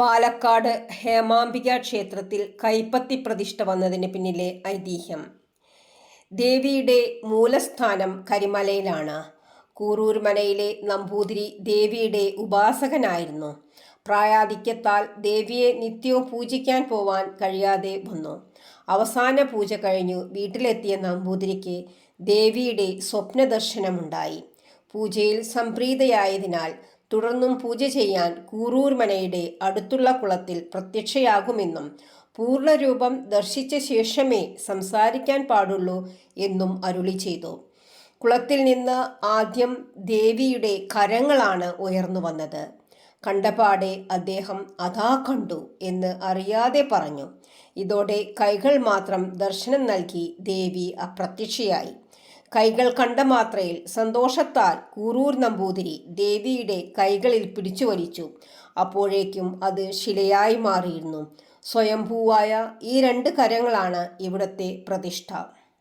പാലക്കാട് ഹേമാംബിക ക്ഷേത്രത്തിൽ കൈപ്പത്തി പ്രതിഷ്ഠ വന്നതിന് പിന്നിലെ ഐതിഹ്യം. ദേവിയുടെ മൂലസ്ഥാനം കരിമലയിലാണ്. കൂറൂർ മലയിലെ നമ്പൂതിരി ദേവിയുടെ ഉപാസകനായിരുന്നു. പ്രായാധിക്യത്താൽ ദേവിയെ നിത്യവും പൂജിക്കാൻ പോവാൻ കഴിയാതെ വന്നു. അവസാന പൂജ കഴിഞ്ഞു വീട്ടിലെത്തിയ നമ്പൂതിരിക്ക് ദേവിയുടെ സ്വപ്നദർശനമുണ്ടായി. പൂജയിൽ സംപ്രീതയായതിനാൽ തുടർന്നും പൂജ ചെയ്യാൻ കൂറൂർ മനയുടെ അടുത്തുള്ള കുളത്തിൽ പ്രത്യക്ഷയാകുമെന്നും പൂർണരൂപം ദർശിച്ച ശേഷമേ സംസാരിക്കാൻ പാടുള്ളൂ എന്നും അരുളി ചെയ്തു. കുളത്തിൽ നിന്ന് ആദ്യം ദേവിയുടെ കരങ്ങളാണ് ഉയർന്നു വന്നത്. കണ്ടപാടെ അദ്ദേഹം അതാ കണ്ടു എന്ന് അറിയാതെ പറഞ്ഞു. ഇതോടെ കൈകൾ മാത്രം ദർശനം നൽകി ദേവി അപ്രത്യക്ഷയായി. കൈകൾ കണ്ട മാത്രയിൽ സന്തോഷത്താൽ കൂറൂർ നമ്പൂതിരി ദേവിയുടെ കൈകളിൽ പിടിച്ചു വലിച്ചു അപ്പോഴേക്കും അത് ശിലയായി മാറിയിരുന്നു. സ്വയംഭൂവായ ഈ രണ്ട് കരങ്ങളാണ് ഇവിടത്തെ പ്രതിഷ്ഠ.